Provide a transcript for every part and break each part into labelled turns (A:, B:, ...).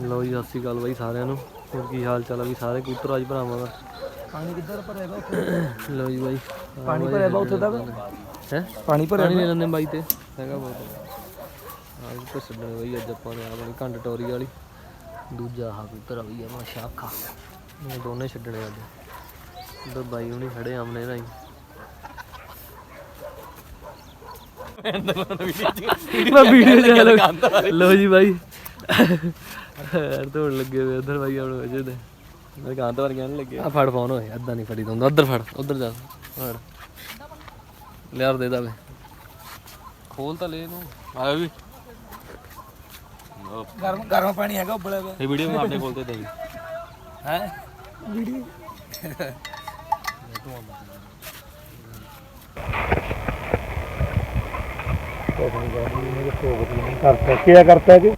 A: ਲਓ ਜੀ ਸਤਿ ਸ਼੍ਰੀ ਅਕਾਲ ਬਾਈ ਸਾਰਿਆਂ ਨੂੰ। ਹੋਰ ਕੀ ਹਾਲ ਚਾਲ ਆ ਵੀ ਸਾਰੇ ਕਬੂਤਰ ਅੱਜ ਭਰਾਵਾਂ ਦਾ?
B: ਪਾਣੀ ਕਿੱਧਰ ਭਰਿਆ ਵਾ ਉੱਥੇ?
A: ਲਓ ਜੀ ਬਾਈ।
B: ਪਾਣੀ ਭਰਿਆ ਵਾ ਉੱਥੇ ਤੱਕ
A: ਹੈ?
B: ਪਾਣੀ ਭਰਿਆ
A: ਪਾਣੀ ਲੈ ਲੈਂਦੇ ਬਾਈ ਤੇ। ਹੈਗਾ ਬਹੁਤ। ਆਹ ਕੁਛ ਛੱਡਣ ਬਾਈ ਅੱਜ ਆਪਾਂ ਨੇ ਆਪਣੀ ਕੰਡ ਟੋਰੀ ਵਾਲੀ। ਦੂਜਾ ਆਹ ਆ ਬਈ ਆ ਸ਼ਾਖਾ। ਇਹ ਦੋਨੇ ਛੱਡਣੇ ਅੱਜ। ਉਧਰ ਬਾਈ ਹੁਣੀ ਖੜੇ ਆਮਨੇ ਨਾਲ ਹੀ ਮੈਂ ਵੀਡੀਓ ਚ ਲਗਾ ਲੋ ਜੀ ਬਾਈ। ਯਾਰ ਤੋੜ ਲੱਗੇ ਹੋਏ ਉਧਰ ਬਾਈ ਆਪਣੇ ਵਜੇ ਦੇ। ਮੇਰੇ ਕਾਂਤ ਵਰਗਿਆਂ ਨੂੰ ਲੱਗੇ। ਆ ਫੜ ਫੋਨ ਹੋਏ ਅੱਧਾ ਨਹੀਂ ਫੜੀ ਦਉਂਦਾ ਉਧਰ ਫੜ ਉਧਰ ਜਾ ਫੜ। ਲਿਆਰ ਦੇ ਦਾਵੇ ਖੋਲ ਤਾਂ ਲੈ ਇਹਨੂੰ ਆਇਆ ਵੀ।
B: ਗਰਮ ਗਰਮ ਪਾਣੀ ਹੈਗਾ ਉਬਲਿਆ ਵਾ
A: ਇਹ ਵੀਡੀਓ ਮੈਂ ਆਪਣੇ ਕੋਲ ਤੇ ਦੇਈ।
B: ਹੈ? ਵੀਡੀਓ। ਕਰਤਾ ਕੀ ਕਰਤਾ ਜੀ?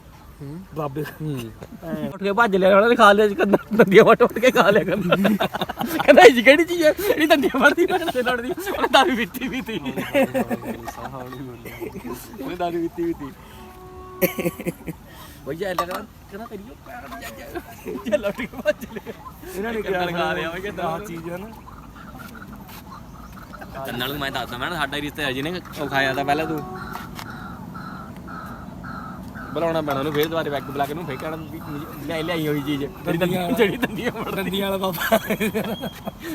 B: ਬਾਬੇ ਉੱਠ ਕੇ ਭੱਜ ਲਿਆ ਉਹਨਾਂ ਨੇ ਖਾ ਲਿਆ ਕੰਦਾ ਦੰਦੀਆਂ ਵੱਟ ਵੱਟ ਕੇ ਖਾ ਲਿਆ ਕੰਦਾ ਕਹਿੰਦਾ ਇਹ ਕਿਹੜੀ ਚੀਜ਼ ਹੈ? ਇਹ ਦੰਦੀਆਂ ਵੜਦੀ ਭੈਣ ਤੇ ਲੜਦੀ ਉਹਨੇ ਦਾਰੂ ਪੀਤੀ ਵੀ ਤੀ। ਉਹਨੇ ਦਾਰੂ ਪੀਤੀ ਵੀ ਤੀ। ਭਈਆ ਲਗਾ ਕਹਿੰਦਾ ਤੇਰੀ ਉਹ ਪੈਰ ਜਾ। ਜਾ ਲੁੱਟ ਕੇ ਭੱਜ ਲਿਆ। ਇਹਨਾਂ ਨੇ ਕਿਹਾ ਖਾ ਲਿਆ ਉਹ ਕਹਿੰਦਾ ਚੀਜ਼ ਹੈ ਨਾ।
A: ਕੰਨਾਂ ਨੂੰ ਮੈਂ ਦੱਸਦਾ ਮੈਂ ਸਾਡਾ ਰਿਸ਼ਤਾ ਜਿਹਨੇ ਉਹ ਖਾਇਆ ਤਾਂ ਪਹਿਲਾਂ ਤੂੰ। ਬੁਲਾਉਣਾ ਪੈਣਾ ਉਹਨੂੰ ਫੇਰ ਦੁਬਾਰੇ ਬੈਕ ਬੁਲਾ ਕੇ ਉਹਨੂੰ ਫੇਰ ਕਹਿਣਾ ਵੀ ਲੈ ਲਿਆਈ ਹੋਈ ਚੀਜ਼। ਜਿਹੜੀ ਦੰਦੀਆਂ ਜਿਹੜੀ ਦੰਦੀਆਂ ਵੜ
B: ਦੰਦੀਆਂ ਵਾਲਾ ਬਾਬਾ।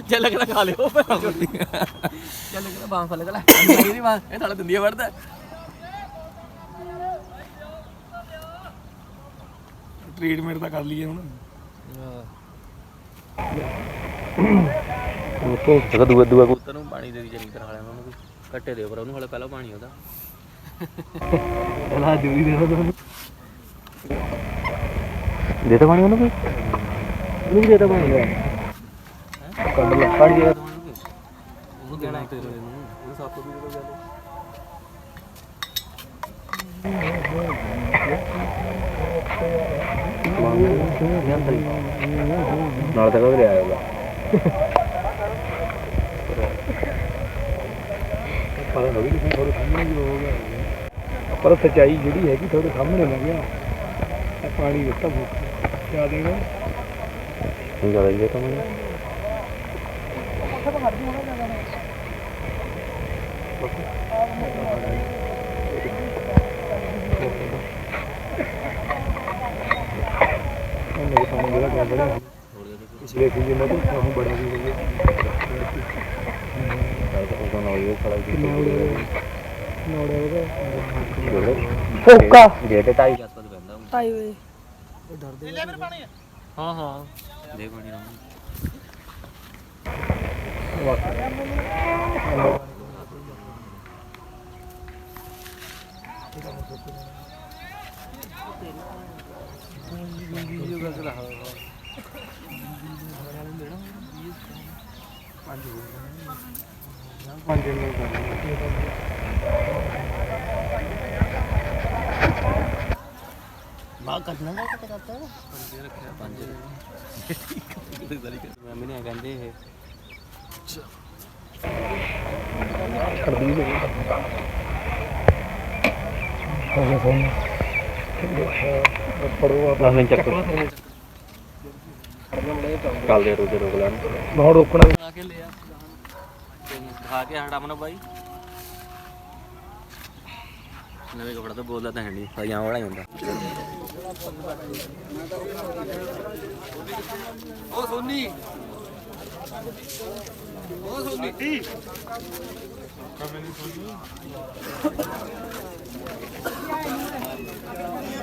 A: ਚੱਲ ਲੱਗਦਾ ਖਾ ਲਿਓ। ਚੱਲ ਲੱਗਦਾ ਬਾਂਹ ਫੜ ਲੈ ਇਹਦੀ ਬਾਂਹ ਇਹ ਥਾਲਾ ਦੰਦੀਆਂ ਵੜਦਾ।
B: ਟ੍ਰੀਟਮੈਂਟ ਤਾਂ ਕਰ ਲਈਏ ਹੁਣ।
A: ਉਹ ਜਗਾ ਦੂਆ ਦੂਆ ਨੂੰ ਪਾਣੀ ਦੇ ਦੀ ਚੰਗੀ ਤਰ੍ਹਾਂ ਹਾਲੇ ਉਹਨੂੰ ਕੱਟੇ ਦਿਓ ਪਰ ਉਹਨੂੰ ਹਾਲੇ ਪਹਿਲਾਂ ਪਾਣੀ ਉਹਦਾ।
B: ਪਹਿਲਾਂ ਜੂਰੀ ਦੇ ਦੋ
A: ਦੇ ਤਾਂ ਪਾਣੀ ਉਹਨੂੰ ਕੋਈ? ਉਹਨੂੰ ਦੇ ਤਾਂ ਪਾਣੀ ਕੱਢ ਲੈ। ਪਾਣੀ ਦੇ ਉਹਨੂੰ ਦੇਣਾ ਤੇਰੇ ਨੂੰ ਉਹ ਸੱਪ ਵੀ ਦੇ ਦੋ ਨਾਲ ਤਾਂ ਕਦੇ ਆਏਗਾ
B: ਪਰ ਨਵੀਂ ਕਿਸੇ ਥੋੜੇ ਸਾਹਮਣੇ ਵੀ ਹੋ ਗਿਆ ਪਰ ਸਚਾਈ ਜਿਹੜੀ ਹੈਗੀ ਤੁਹਾਡੇ ਸਾਹਮਣੇ ਲੱਗ ਗਿਆ। ਇਹ ਪਾਣੀ ਦਿੱਤਾ ਫੁੱਟ ਕਿਆ ਦੇਣਾ?
A: ਨਹੀਂ ਜ਼ਿਆਦਾ ਇਹ ਤਾਂ ਮੈਂ
B: ਉਹਨੇ ਪਾਣੀ ਜਿਹੜਾ ਕਿਆ ਬੜਾ ਪਿਛਲੇ ਕੀ ਜਿੰਨਾ ਤੋਂ ਹੋ ਨੌੜਿਆ ਉਹਦਾ
A: ਫੋਕਾ। ਗੇਟ ਟਾਈ ਕੇ ਆਸਪਾਸ ਬੰਦਾ
C: ਢਾਈ ਵਜੇ।
B: ਉਹ ਡਰਦੇ
A: ਹਾਂ। ਹਾਂ ਦੇ ਪਾਣੀ ਨਾਲ
B: ਪੰਜ ਮਿੰਟ ਕਰ
C: ਬਾਹਰ ਕੱਢਣਾ ਦਾ ਕਿਤੇ ਕਰਤਾ
A: ਪੰਜ ਮੈਂ ਵੀ ਨਹੀਂ ਕਹਿੰਦੇ ਇਹ
B: ਖੜਦੀ ਹੋ ਹੋ ਫੋਨ ਪੜੋ ਆ
A: ਦਸ ਚੱਕ ਕੱਲ ਦੇ ਰੋਕੇ ਰੋਕ ਲੈਣ
B: ਬਹੁਤ ਰੋਕਣਾ
A: ਆ ਕੇ ਲਿਆ ਦਿਖਾ ਕੇ ਸਾਡਾ ਮਨ ਬਾਈ। ਨਵੇਂ ਕਪੜਾ ਤਾਂ ਬੋਲਦਾ ਤਾਂ ਹੈ ਨਹੀਂ ਸਾਈਆਂ ਵਾਲਾ ਹੀ ਹੁੰਦਾ।
B: ਉਹ ਸੋਨੀ। ਉਹ ਸੋਨੀ।
A: ਭਾਈ
D: ਪਹਿਲਾਂ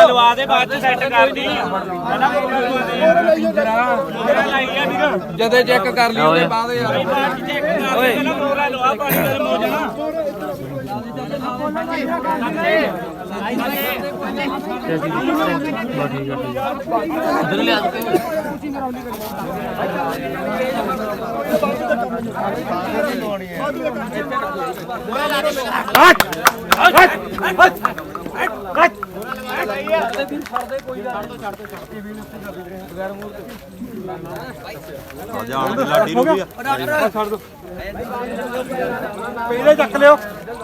E: ਲਵਾ ਦੇ ਬਾਅਦ ਚ ਸੈੱਟ ਕਰ ਦੀ
F: ਜਦੇ ਚੈੱਕ ਕਰ ਲਈ ਉਹਦੇ ਬਾਅਦ ਯਾਰ।
E: ਓਏ। ਲਵਾ ਪਾਣੀ ਗਰਮ ਹੋ ਜਾਣਾ
D: ਬਸ ਠੀਕ ਆ ਠੀਕ ਆ ਉਧਰ ਲਿਆ
E: ਪਹਿਲੇ ਚੱਕ ਲਿਓ।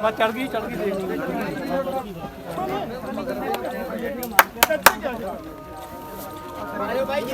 E: ਮੈਂ ਚੜ ਗਈ ਚੜ ਗਈ। ਦੇਖ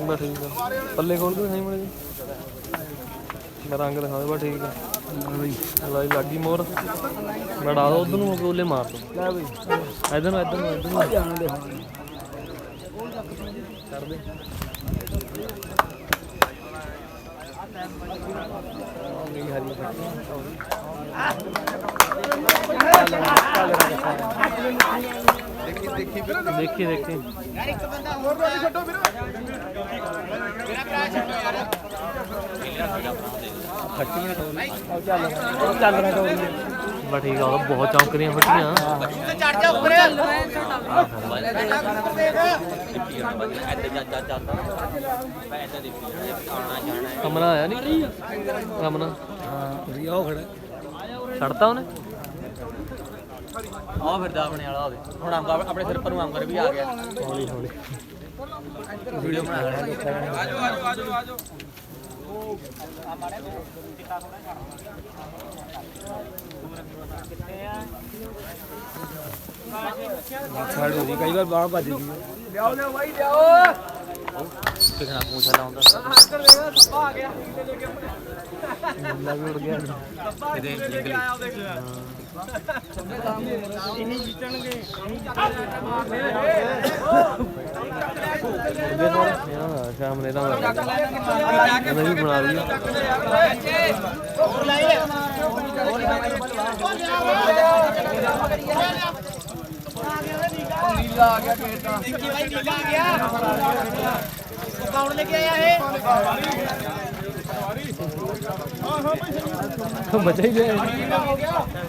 D: ਬਸ ਠੀਕ ਆ। ਪੱਲੇ ਖੋਲ ਕੇ ਸਹੀ ਮੜੇ ਮੈਂ ਰੰਗ ਦਿਖਾ ਦੇ ਬਸ ਠੀਕ ਆ। ਬਈ। ਲਾਈ ਲੱਗੀ ਮੋਰ ਮੜਾ ਦੋ ਉਧਰ ਨੂੰ ਕੋਲੇ ਮਾਰ ਦੋ। ਲੈ ਬਈ। ਇਧਰ ਨੂੰ ਇਧਰ ਨੂੰ ਇਧਰ ਨੂੰ। ਜਾਣ ਦੇ ਕਰ ਦੇ। ਆਹ ਮੇਰੀ ਹਰੀ ਫੱਟੀ ਦੇਖੀ ਦੇਖੀ ਬਸ ਠੀਕ ਆ ਉਹ ਤਾਂ ਬਹੁਤ ਚੌਂਕ ਰਹੀਆਂ ਫੱਟੀਆਂ ਕਮਰਾ ਆਇਆ ਨਹੀਂ ਕਮਰਾ। ਹਾਂ ਰਿਆ ਖੜਾ ਛੱਡਤਾ ਉਹਨੇ?
E: ਆ ਫਿਰਦਾ ਆਪਣੇ ਵਾਲਾ ਹੋਵੇ ਹੁਣ ਆਪਣੇ ਸਿਰ ਪਰ ਨੂੰ ਅੰਗਰ ਵੀ ਆ ਗਿਆ।
D: ਹੌਲੀ ਹੌਲੀ।
F: ਆਜੋ ਆਜੋ ਆਜੋ ਆਜੋ
E: ਛੱਡ ਹੋ। ਕਈ ਵਾਰ ਬਾਹਰ ਭੱਜ ਗਈ
D: ਕਿਹਨਾਂ ਪੂਛ ਲਾਉਂਦਾ ਮੁੰਡਾ ਵੀ ਉੜ ਗਿਆ
E: ਇਹਦੇ ਨਿਕਲੀ
D: ਹਾਂ ਸ਼ਾਮ ਨੇ ਤਾਂ ਮੈਂ ਵੀ ਬਣਾ ਲਈ। नीला आ गया
G: पिंकी भाई नीला आ गया। तो
F: कौन लेके आया
G: है? तो
D: बचा ही गया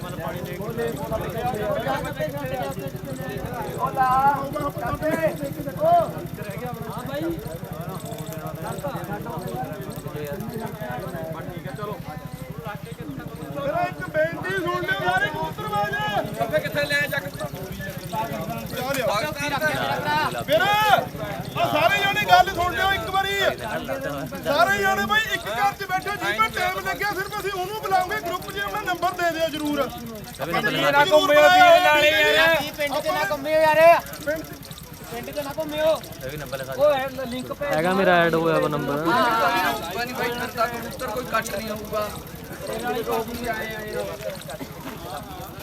A: चलो
G: एक बेंटी सुन ले यार कूतर वाले किथे ले
F: ਚੱਕ
G: ਫਿਰ ਆ ਸਾਰੇ ਜਾਣੇ ਗੱਲ ਸੁਣ ਲਿਓ ਇੱਕ ਵਾਰੀ। ਸਾਰੇ ਜਾਣੇ ਬਈ ਇੱਕ ਘਰ 'ਚ ਬੈਠੇ ਜੀ ਪਰ ਟਾਈਮ ਲੱਗਿਆ ਸਿਰਫ ਅਸੀਂ ਉਹਨੂੰ ਬੁਲਾਉਂਗੇ ਗਰੁੱਪ 'ਚ ਆਪਣਾ ਨੰਬਰ ਦੇ ਦਿਓ ਜਰੂਰ। ਨਾ ਘੁੰਮਿਓ ਵੀ ਨਾਲੇ ਯਾਰ
H: ਪਿੰਡ ਤੇ ਨਾ ਘੁੰਮਿਓ ਯਾਰ।
G: ਪਿੰਡ
H: ਤੇ ਨਾ ਘੁੰਮਿਓ।
D: ਹੈਗਾ ਮੇਰਾ ਐਡ ਹੋਇਆ ਵਾ ਨੰਬਰ
F: ਪਾਣੀ ਬਾਈ ਕਰਤਾ ਕਬੂਤਰ ਕੋਈ ਕੱਟ ਨਹੀਂ ਆਊਗਾ
G: ਦੇਖੋ ਪਹਿਲੇ ਨਾਮ ਥੋੜਾ ਕਬੂਤਰ ਨਹੀਂ ਕਰ ਦੇਣਾ ਫਿਰ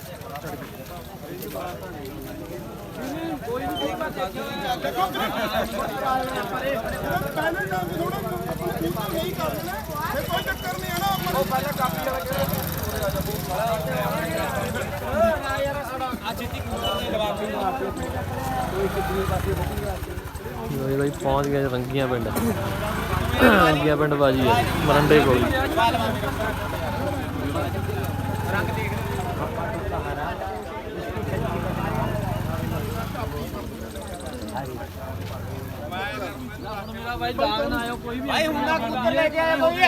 G: ਕੋਈ ਚੱਕਰ ਨਹੀਂ ਹੈ ਨਾ ਆਪਾਂ ਉਹ ਪਹਿਲਾਂ ਕਾਪੀ
D: ਲੋਈ ਬਾਈ ਪਹੁੰਚ ਗਏ ਰੰਗੀਆਂ ਪਿੰਡ। ਰੰਗੀਆਂ ਪਿੰਡ ਬਾਜੀ ਹੈ ਮਰੰਡੇ ਕੋਲ।
H: ਭਾਈ ਹੁੰਦਾ ਕੁੱਤਰ ਲੈ ਕੇ ਆਇਆ ਕੋਈ?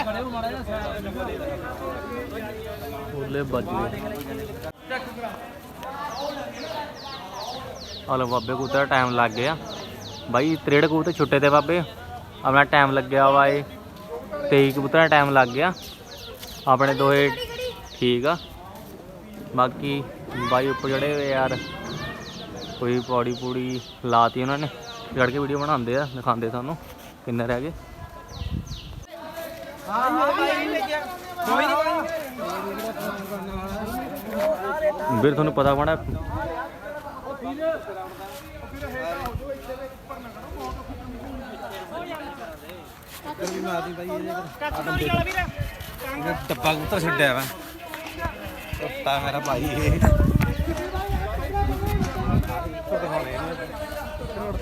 D: ਉਹਲੇ ਵੱਜ ਹਲੋ ਬਾਬੇ ਕੋ ਟਾਈਮ ਲੱਗ ਗਿਆ। ਬਾਈ, ਤਰੇੜ ਕੋ ਛੁੱਟੇ ਤੇ ਬਾਬੇ। ਆਪਣਾ ਟਾਈਮ ਲੱਗਿਆ ਵਾ ਏ
E: 23 ਕਬੂਤਰਾਂ ਟਾਈਮ ਲੱਗ ਗਿਆ। ਆਪਣੇ ਦੋਏ ਠੀਕ ਆ। ਬਾਕੀ ਬਾਈ ਉੱਪਰ ਜਿਹੜੇ ਹੋਏ ਯਾਰ। ਕੋਈ ਪੌੜੀ ਪੂੜੀ ਲਾਤੀ ਉਹਨਾਂ ਨੇ। ਚੜ ਕੇ ਵੀਡੀਓ ਬਣਾਉਂਦੇ ਆ, ਦਿਖਾਉਂਦੇ ਤੁਹਾਨੂੰ, ਕਿੰਨੇ ਰਹਿ ਗਏ। ਵੀਰ, ਤੁਹਾਨੂੰ ਪਤਾ ਬਣਾ
I: ਡੱਬਾ ਕਬੂਤਰ ਛੱਡਿਆ ਵਾ। ਕੁੱਤਾ ਮੇਰਾ ਭਾਈ। ਇਹ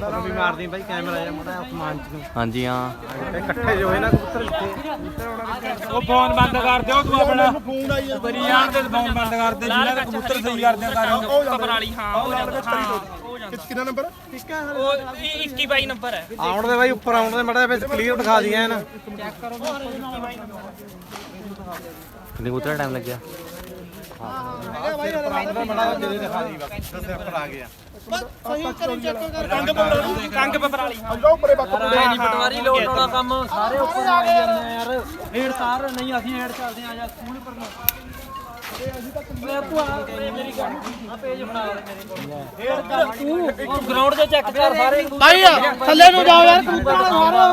I: ਤੁਹਾਨੂੰ ਵੀ ਮਾਰਦੀ ਬਾਈ ਕੈਮਰਾ ਜਾਂ ਮੋਟਾ ਅਸਮਾਨ ਚ। ਨੂੰ
E: ਹਾਂਜੀ ਹਾਂ।
I: ਇਕੱਠੇ ਜੋ ਹੋਏ ਨਾ ਕਬੂਤਰ ਇੱਥੇ।
H: ਉਹ ਫੋਨ ਬੰਦ ਕਰ ਦਿਓ ਤੂੰ ਆਪਣਾ।
G: ਫੋਨ ਆਈ ਜਾਂਦਾ
H: ਬਰੀ ਜਾਣ ਤੇ ਫੋਨ ਬੰਦ ਕਰ ਦੇ ਜਿਹਨਾਂ ਦੇ ਕਬੂਤਰ ਸਹੀ ਕਰਦੇ ਕਰ
G: ਉਹ ਕਬਰਾਲੀ ਹਾਂ ਉਹ ਜਾਂਦਾ ਕਿੰਨਾ ਨੰਬਰ
H: ਉਹ 21 22 ਨੰਬਰ ਹੈ?
I: ਆਉਣ ਦੇ ਬਾਈ ਉੱਪਰ ਆਉਣ ਦੇ ਮੜਾ ਵਿੱਚ ਕਲੀਅਰ ਦਿਖਾ ਦਈਏ ਨਾ
E: ਕਿੰਨੇ ਕਬੂਤਰਾਂ ਟਾਈਮ ਲੱਗਿਆ?
I: ਮੜਾ ਜਿਹੜੇ ਦਿਖਾ ਦੀ ਬਸ ਦੱਸੇ ਉੱਪਰ ਆ ਗਿਆ।
H: ਕੰਗ ਪਪਰਾਲੀ
G: ਜਾਓ ਪਰੇ ਬੱਕ
E: ਨਹੀਂ ਪਟਵਾਰੀ ਲੋਟ ਵਾਲਾ ਕੰਮ ਸਾਰੇ ਉੱਪਰ ਆ ਜਾਂਦੇ ਯਾਰ। ਹੇਡ ਸਾਰ ਨਹੀਂ ਅਸੀਂ ਹੇਡ ਚੱਲਦੇ ਆ ਜਾਂ ਸਕੂਲ ਪਰ ਮੈਂ ਤੂੰ ਆ ਮੇਰੀ ਗੱਲ ਆ ਪੇਜ ਬਣਾ ਲੈ ਮੇਰੇ ਕੋਲ ਤੂੰ ਗਰਾਊਂਡ 'ਚ ਚੈੱਕ ਕਰ ਸਾਰੇ
H: ਭਾਈ ਥੱਲੇ ਨੂੰ ਜਾਓ ਯਾਰ ਕਬੂਤਰ ਮਾਰੋ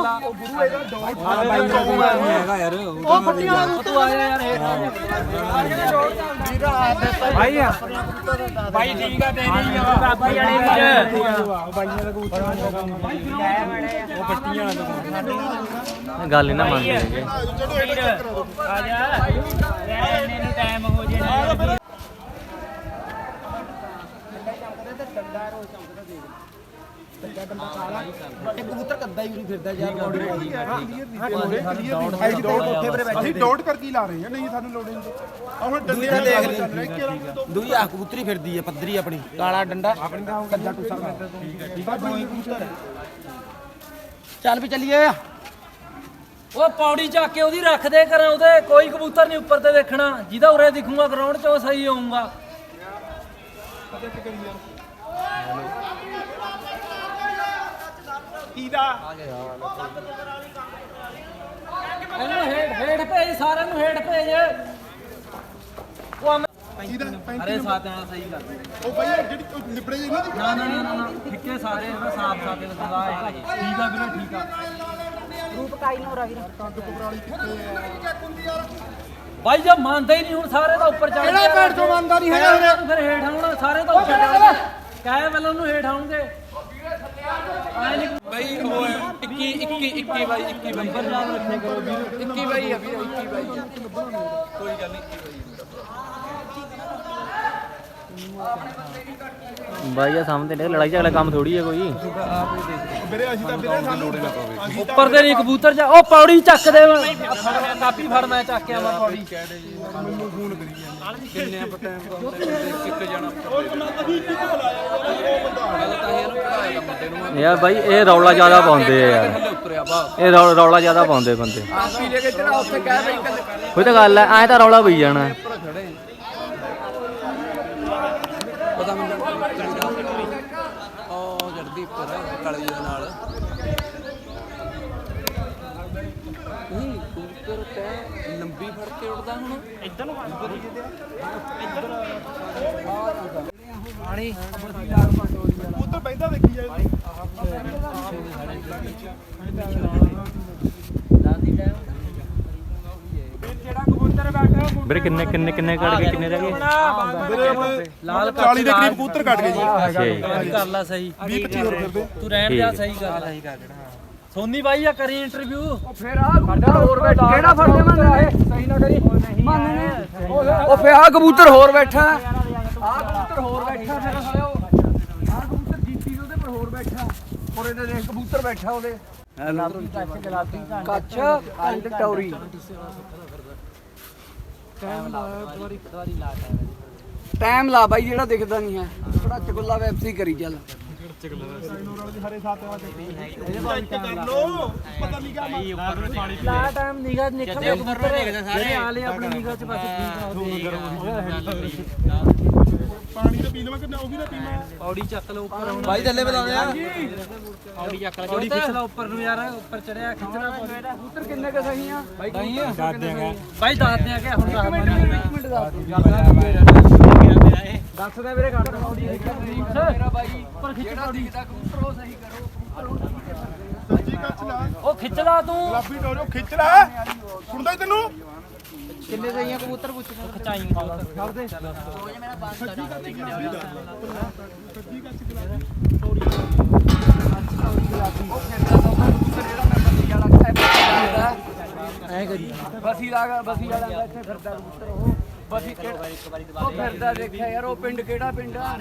E: ਉਹ ਫੱਟੀਆਂ ਵਾਲਾ ਤੂੰ ਆ ਯਾਰ
H: ਭਾਈ ਭਾਈ ਠੀਕ ਆ ਤੇਰੀ ਬਾਬਾ ਜਾਨੇ
E: ਗੱਲ ਨਹੀਂ ਨਾ ਮੰਨਦੇ ਹੈਗੇ
H: ਆ ਜਾ ਨੂੰ ਟਾਈਮ ਹੋ ਜੇ ਨਾ।
G: ਅਸੀਂ ਡੋਟ ਕਰ ਕੀ ਲਾ ਰਹੇ ਹਾਂ ਨਹੀਂ ਸਾਨੂੰ ਲੋੜ ਨਹੀਂ ਆ ਹੁਣ ਡੰਡੇ ਨਾਲ ਦੇਖ ਲਈ
I: ਦੂਜੀ ਆ ਕਬੂਤਰੀ ਫਿਰਦੀ ਹੈ ਪੱਧਰੀ ਆਪਣੀ ਕਾਲਾ ਡੰਡਾ। ਦਾ ਕੱਜਾ ਟੁੱਸਾ
G: ਠੀਕ ਆ ਦੋਈ ਕਬੂਤਰ
I: ਚੱਲ ਵੀ ਚੱਲੀਏ।
E: ਉਹ ਪੌੜੀ ਚੱਕ ਕੇ ਉਹਦੀ ਰੱਖ ਦੇ ਕਰਾਂ ਉਹਦੇ ਕੋਈ ਕਬੂਤਰ ਨਹੀਂ ਉੱਪਰ ਤੇ ਦੇਖਣਾ ਜਿਹਦਾ ਉਰੇ ਦਿਖੂਗਾ ਗਰਾਊਂਡ 'ਚ ਉਹ ਸਹੀ ਹੋਊਗਾ। ਇਹਨੂੰ ਹੇਠ ਹੇਠ ਭੇਜ ਸਾਰਿਆਂ ਨੂੰ ਹੇਠ ਭੇਜ। ਉਹ
G: ਕਿਹਦਾ?
E: ਅਰੇ ਸਾਥਾਂ ਨਾਲ ਸਹੀ ਕਰ
G: ਉਹ ਭਾਈ ਉਹ ਜਿਹੜੀ ਉਹ ਲਿਬੜੇ ਜਿਹੀ ਨਹੀਂ?
E: ਨਾ ਨਾ ਨਾ ਨਾ ਠਿੱਕੇ ਸਾਰੇ ਨਾ ਸਾਫ਼ ਸਾਫ਼ ਲਗਾ ਹੈ ਠੀਕ ਆ ਵੀਰੇ ਠੀਕ ਆ। ਭਾਈ ਜੇ ਮੰਨਦੇ ਹੀ ਨਹੀਂ ਹੁਣ ਸਾਰੇ ਦਾ ਉੱਪਰ ਚੜ
H: ਕਿਹੜਾ ਭੈਣ ਚੋਂ ਮੰਨਦਾ ਨਹੀਂ ਹੈਗਾ?
E: ਫਿਰ ਹੇਠ ਆਉਣਾ ਸਾਰੇ ਦਾ ਉੱਪਰ ਚੜ੍ਹਨਗੇ ਕਾਹ ਵੱਲੋਂ ਨੂੰ ਹੇਠ ਆਉਣਗੇ। ਆਏ ਨਹੀਂ
F: ਬਈ ਉਹ 21 21 21 ਬਾਈ 21 ਬਾਈ।
E: ਨੰਬਰ ਯਾਦ ਰੱਖਿਆ ਕਰੋ ਵੀਰ।
F: 21 ਬਾਈ ਆ ਵੀਰੇ 21 ਬਾਈ। ਕੋਈ ਗੱਲ ਨਹੀਂ 21
E: ਬਾਈ ਆ ਸਾਹਮਣੇ ਨੇ ਲੜਾਈ ਝਗੜਾ ਕੰਮ ਥੋੜੀ ਹੈ ਕੋਈ।
G: ਵੀਰੇ ਅਸੀਂ ਤਾਂ ਵੀਰੇ ਸਾਨੂੰ
E: ਉੱਪਰ ਦੇ ਨਹੀਂ ਕਬੂਤਰ ਜਾ ਉਹ ਪੌੜੀ ਚੱਕ ਦੇ। ਕਾਪੀ ਫੜ ਮੈਂ ਚੱਕ ਕੇ ਆਵਾਂ ਪੌੜੀ।
F: ਕਿੰਨੇ ਆਪਾਂ ਟਾਈਮ ਪਾਉਂਦੇ ਇੱਕ ਜਣਾ ਗੱਲ ਤਾਂ ਇਹ ਨੂੰ ਪੜਾਇਆ ਦਾ ਮੁੰਡੇ ਨੂੰ
E: ਯਾਰ ਬਾਈ ਇਹ ਰੌਲਾ ਜ਼ਿਆਦਾ ਪਾਉਂਦੇ ਆ ਯਾਰ। ਇਹ ਰੌਲਾ ਜ਼ਿਆਦਾ ਪਾਉਂਦੇ ਬੰਦੇ।
F: ਆਪੀ ਲੈ ਕੇ ਜਿਹੜਾ ਉੱਥੇ ਕਹਿ ਬਈ ਕੱਲੇ
E: ਕੋਈ ਤਾਂ ਗੱਲ ਐ ਐ ਤਾਂ ਰੌਲਾ ਪਈ ਜਾਣਾ
F: ਪਤਾ ਮੈਨੂੰ ਉਹ ਜੜਦੀ ਉੱਪਰ ਕਾਲੀ ਦੇ ਨਾਲ ਨਹੀਂ ਕਬੂਤਰ ਤੈ ਲੰਬੀ ਫੜ ਕੇ ਉੱਡਦਾ ਹੁਣ
G: ਕਬੂਤਰ ਬੈਂਦਾ ਦੇਖੀ ਜਾਏ
E: ਵੀਰੇ ਕਿੰਨੇ ਕਿੰਨੇ ਕਿੰਨੇ ਕੱਢ ਕੇ ਕਿੰਨੇ ਰਹਿ ਗਏ?
G: ਵੀਰੇ ਆਪਣੇ ਲਾਲ 40 ਦੇ। ਕਰੀਬ ਕਬੂਤਰ ਕੱਟ ਗਏ ਜੀ
E: ਅੱਛਾ ਜੀ।
H: ਕਰ ਲੈ ਸਹੀ।
G: 20 25 ਹੋਰ ਫਿਰਦੇ
H: ਤੂੰ ਰਹਿਣ ਦੇ
E: ਹੈ।
H: ਸਹੀ ਕਰ ਸਹੀ ਕਰ
E: ਸੋਨੀ ਬਾਈ ਆ ਕਰੀ ਇੰਟਰਵਿਊ
H: ਕਿਹੜਾ ਫੜ ਦੇ ਮੰਨ ਸਹੀ ਨਾ ਕਰੀ। ਉਹ ਫੇ ਆ ਕਬੂਤਰ ਹੋਰ ਬੈਠਾ। ਆ ਕਬੂਤਰ ਹੋਰ ਬੈਠਾ ਫਿਰ ਆ ਕਬੂਤਰ ਜੀਪੀ ਦੇ ਉਹਦੇ ਪਰ ਹੋਰ ਬੈਠਾ। ਔਰ ਇਹਦੇ ਦੇਖ ਕਬੂਤਰ ਬੈਠਾ ਉਹਦੇ। ਕੱਚ ਕੰਡ ਟੌਰੀ। ਟਾਈਮ ਲਾ ਬਾਈ ਜਿਹੜਾ ਦਿਖਦਾ ਨਹੀਂ ਹੈ। ਥੋੜਾ ਚਗੁੱਲਾ ਵੈਬਸੀ ਕਰੀ ਚੱਲ।
G: ਹਰੇ ਲੋ
E: ਟਾਈਮ ਆਪਣੀ ਚ ਬਸ ਠੀਕ ਆ ਉਹ
G: ਪਾਣੀ ਤਾਂ ਪੀ ਲਵਾਂ ਕਿ ਨਾ ਉਹ ਵੀ ਨਾ ਪੀਵਾਂ
E: ਪੌੜੀ ਚੱਕ ਲਓ ਉੱਪਰ ਹੁਣ
I: ਬਾਈ ਥੱਲੇ ਬਤਾਉਂਦੇ ਆ।
E: ਪੌੜੀ ਚੱਕ ਲੈ ਪੌੜੀ ਖਿੱਚ ਲੈ ਉੱਪਰ ਨੂੰ ਯਾਰ ਉੱਪਰ ਚੜਿਆ ਖਿੱਚਣਾ
H: ਕਿੰਨੇ ਕ ਸਹੀ ਆ? ਬਾਈ
E: ਦੱਸ ਦਿਆਂਗਾ ਬਾਈ ਦੱਸ ਦਿਆਂਗੇ। ਹੁਣ ਦੱਸ
H: ਮਿੰਟ ਇੱਕ ਮਿੰਟ ਦੱਸ ਦੱਸ ਦੇ ਵੀਰੇ ਘੱਟ ਪੌੜੀ ਮੇਰਾ ਬਾਈ
E: ਉੱਪਰ ਖਿੱਚ
H: ਜਿਹੜਾ ਦਿਖਦਾ ਕਬੂਤਰ ਉਹ ਸਹੀ ਕਰੋ
G: ਸੱਚੀ ਕੱਚ ਲਾ।
E: ਉਹ ਖਿੱਚ ਲਾ ਤੂੰ।
G: ਗੁਲਾਬੀ ਡੋਰੋ ਖਿੱਚ ਲੈ। ਸੁਣਦਾ ਈ ਤੈਨੂੰ?
H: ਕਿੰਨੇ ਸਹੀ ਆ ਕਬੂਤਰ ਪੁੱਛ
E: ਖਚਾਈ
H: ਛੱਡ ਦੇ।
E: ਐ ਕਰੀ
H: ਬਸੀ ਦਾ ਬਸੀ ਵਾਲਾ ਇੱਥੇ ਫਿਰਦਾ ਕਬੂਤਰ ਉਹ। ਬਸੀ ਕਿਹੜਾ ਉਹ ਫਿਰਦਾ ਦੇਖਿਆ ਯਾਰ ਉਹ ਪਿੰਡ ਕਿਹੜਾ ਪਿੰਡ ਆ?